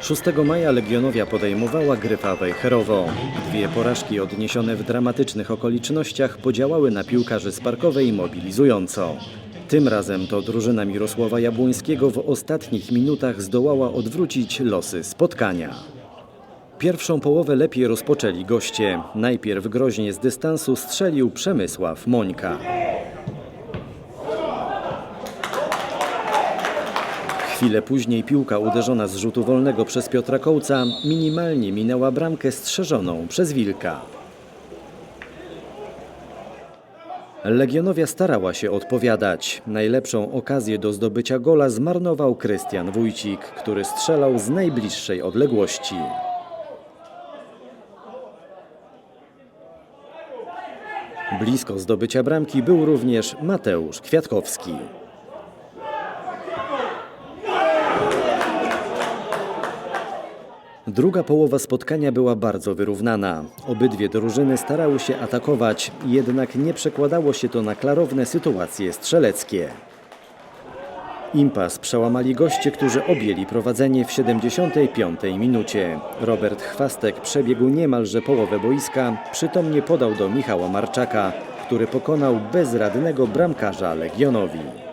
6 maja Legionowia podejmowała Gryfa Wejherowo. Dwie porażki odniesione w dramatycznych okolicznościach podziałały na piłkarzy z Parkowej mobilizująco. Tym razem to drużyna Mirosława Jabłońskiego w ostatnich minutach zdołała odwrócić losy spotkania. Pierwszą połowę lepiej rozpoczęli goście. Najpierw groźnie z dystansu strzelił Przemysław Mońka. Chwilę później piłka uderzona z rzutu wolnego przez Piotra Kołca minimalnie minęła bramkę strzeżoną przez Wilka. Legionowia starała się odpowiadać. Najlepszą okazję do zdobycia gola zmarnował Krystian Wójcik, który strzelał z najbliższej odległości. Blisko zdobycia bramki był również Mateusz Kwiatkowski. Druga połowa spotkania była bardzo wyrównana. Obydwie drużyny starały się atakować, jednak nie przekładało się to na klarowne sytuacje strzeleckie. Impas przełamali goście, którzy objęli prowadzenie w 75 minucie. Robert Chwastek przebiegł niemalże połowę boiska, przytomnie podał do Michała Marczaka, który pokonał bezradnego bramkarza Legionowi.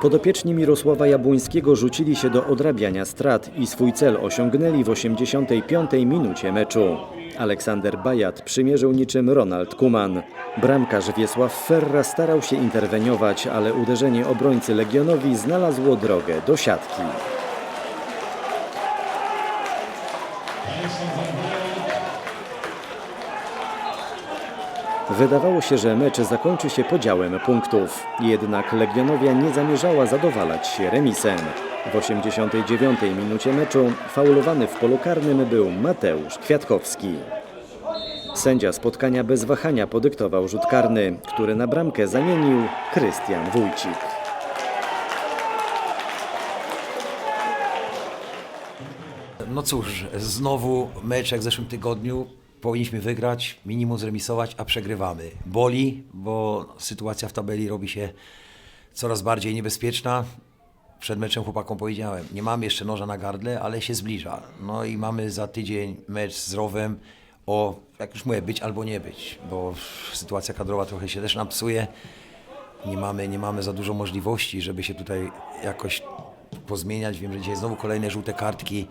Podopieczni Mirosława Jabłońskiego rzucili się do odrabiania strat i swój cel osiągnęli w 85 minucie meczu. Aleksander Bajat przymierzył niczym Ronald Kuman. Bramkarz Wiesław Ferra starał się interweniować, ale uderzenie obrońcy Legionowi znalazło drogę do siatki. Wydawało się, że mecz zakończy się podziałem punktów. Jednak Legionowia nie zamierzała zadowalać się remisem. W 89 minucie meczu faulowany w polu karnym był Mateusz Kwiatkowski. Sędzia spotkania bez wahania podyktował rzut karny, który na bramkę zamienił Krystian Wójcik. No cóż, znowu mecz jak w zeszłym tygodniu. Powinniśmy wygrać, minimum zremisować, a przegrywamy. Boli, bo sytuacja w tabeli robi się coraz bardziej niebezpieczna. Przed meczem chłopakom powiedziałem, nie mamy jeszcze noża na gardle, ale się zbliża. No i mamy za tydzień mecz z Rowem o, jak już mówię, być albo nie być, bo sytuacja kadrowa trochę się też nam psuje. Nie mamy, nie mamy za dużo możliwości, żeby się tutaj jakoś pozmieniać. Wiem, że dzisiaj znowu kolejne żółte kartki.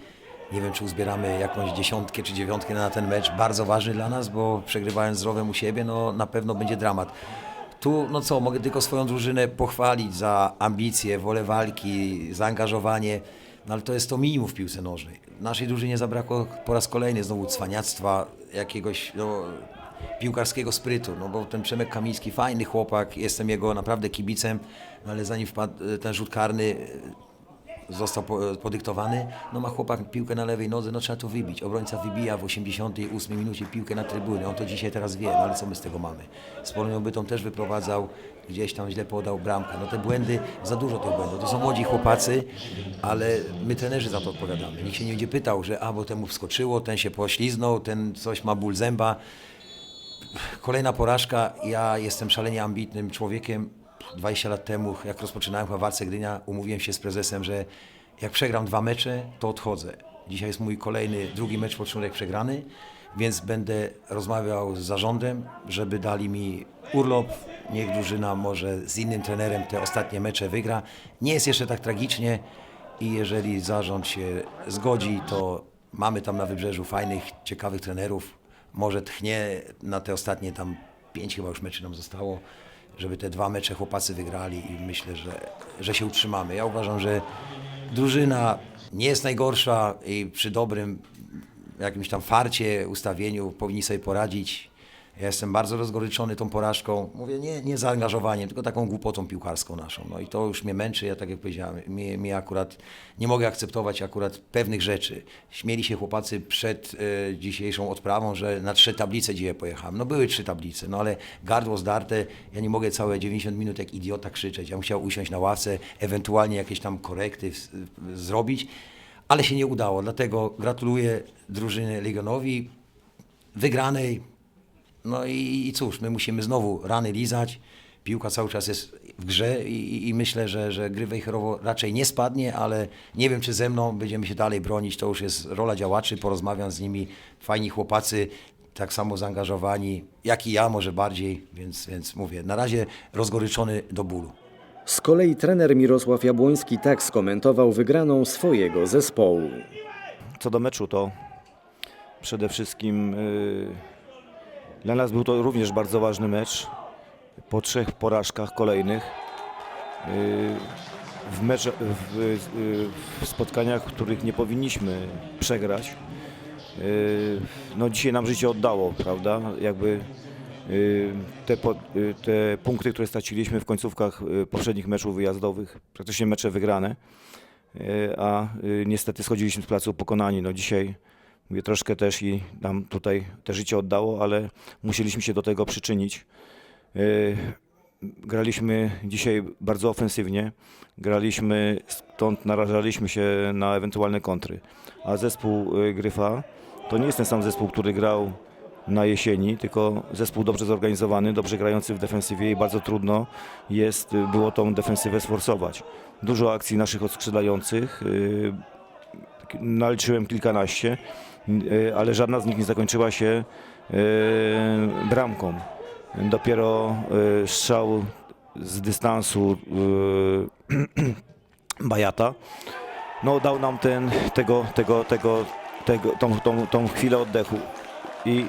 Nie wiem, czy uzbieramy jakąś dziesiątkę czy dziewiątkę na ten mecz. Bardzo ważny dla nas, bo przegrywając z u siebie, no na pewno będzie dramat. Tu, no co, mogę tylko swoją drużynę pochwalić za ambicje, wolę walki, zaangażowanie, no ale to jest to minimum w piłce nożnej. Naszej drużynie zabrakło po raz kolejny znowu cwaniactwa, jakiegoś no, piłkarskiego sprytu, no bo ten Przemek Kamiński, fajny chłopak, jestem jego naprawdę kibicem, no ale zanim wpadł e, ten rzut karny, został po- podyktowany, no ma chłopak piłkę na lewej nodze, no trzeba to wybić. Obrońca wybija w 88 minucie piłkę na trybuny, on to dzisiaj teraz wie, no ale co my z tego mamy? Z Polonią Bytą też wyprowadzał, gdzieś tam źle podał bramkę, no te błędy, za dużo tych błędów, to są młodzi chłopacy, ale my trenerzy za to odpowiadamy. Nikt się nie będzie pytał, że a, bo temu wskoczyło, ten się pośliznął, ten coś ma ból zęba, Kolejna porażka. Ja jestem szalenie ambitnym człowiekiem. 20 lat temu, jak rozpoczynałem chyba walce Gdynia, umówiłem się z prezesem, że jak przegram dwa mecze, to odchodzę. Dzisiaj jest mój kolejny, drugi mecz początek przegrany, więc będę rozmawiał z zarządem, żeby dali mi urlop. Niech drużyna może z innym trenerem te ostatnie mecze wygra. Nie jest jeszcze tak tragicznie i jeżeli zarząd się zgodzi, to mamy tam na wybrzeżu fajnych, ciekawych trenerów, może tchnie na te ostatnie tam pięć chyba już meczy nam zostało, żeby te dwa mecze chłopacy wygrali i myślę, że, że się utrzymamy. Ja uważam, że drużyna nie jest najgorsza i przy dobrym jakimś tam farcie, ustawieniu powinni sobie poradzić. Ja jestem bardzo rozgoryczony tą porażką. Mówię nie, nie zaangażowaniem, tylko taką głupotą piłkarską naszą. No i to już mnie męczy, ja tak jak powiedziałem, mnie, mnie akurat nie mogę akceptować akurat pewnych rzeczy. Śmieli się chłopacy przed e, dzisiejszą odprawą, że na trzy tablice dzisiaj pojechałem. No były trzy tablice, no ale gardło zdarte, ja nie mogę całe 90 minut jak idiota krzyczeć. Ja musiał usiąść na ławce, ewentualnie jakieś tam korekty w, w, zrobić, ale się nie udało. Dlatego gratuluję drużynie Legionowi wygranej, no i, i cóż, my musimy znowu rany lizać. Piłka cały czas jest w grze i, i myślę, że, że gry Wejherowo raczej nie spadnie, ale nie wiem, czy ze mną będziemy się dalej bronić. To już jest rola działaczy, porozmawiam z nimi. Fajni chłopacy, tak samo zaangażowani, jak i ja, może bardziej, więc, więc mówię, na razie rozgoryczony do bólu. Z kolei trener Mirosław Jabłoński tak skomentował wygraną swojego zespołu. Co do meczu, to przede wszystkim y, dla nas był to również bardzo ważny mecz. Po trzech porażkach kolejnych y, w, w, w spotkaniach, w których nie powinniśmy przegrać. Y, No dzisiaj nam życie oddało, prawda? Jakby y, te, te punkty, które straciliśmy w końcówkach poprzednich meczów wyjazdowych, praktycznie mecze wygrane, a niestety schodziliśmy z placu pokonani. No dzisiaj mówię, troszkę też i nam tutaj te życie oddało, ale musieliśmy się do tego przyczynić. E, Graliśmy dzisiaj bardzo ofensywnie, graliśmy, stąd narażaliśmy się na ewentualne kontry. A zespół y, Gryfa to nie jest ten sam zespół, który grał na jesieni, tylko zespół dobrze zorganizowany, dobrze grający w defensywie i bardzo trudno jest y, było tą defensywę sforsować. Dużo akcji naszych odskrzydających, y, naliczyłem kilkanaście, ale żadna z nich nie zakończyła się y, bramką. Dopiero y, strzał z dystansu y, Bajata no, dał nam ten, tego, tego, tego, tego, tą, tą, tą chwilę oddechu i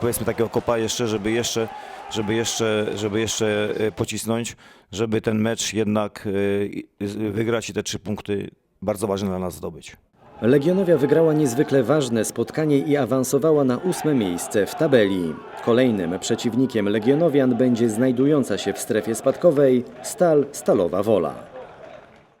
powiedzmy takiego kopa jeszcze, żeby jeszcze, żeby jeszcze, żeby jeszcze y, pocisnąć, żeby ten mecz jednak y, y, wygrać i te trzy punkty bardzo ważne dla nas zdobyć. Legionowia wygrała niezwykle ważne spotkanie i awansowała na ósme miejsce w tabeli. Kolejnym przeciwnikiem Legionowian będzie znajdująca się w strefie spadkowej Stal Stalowa Wola.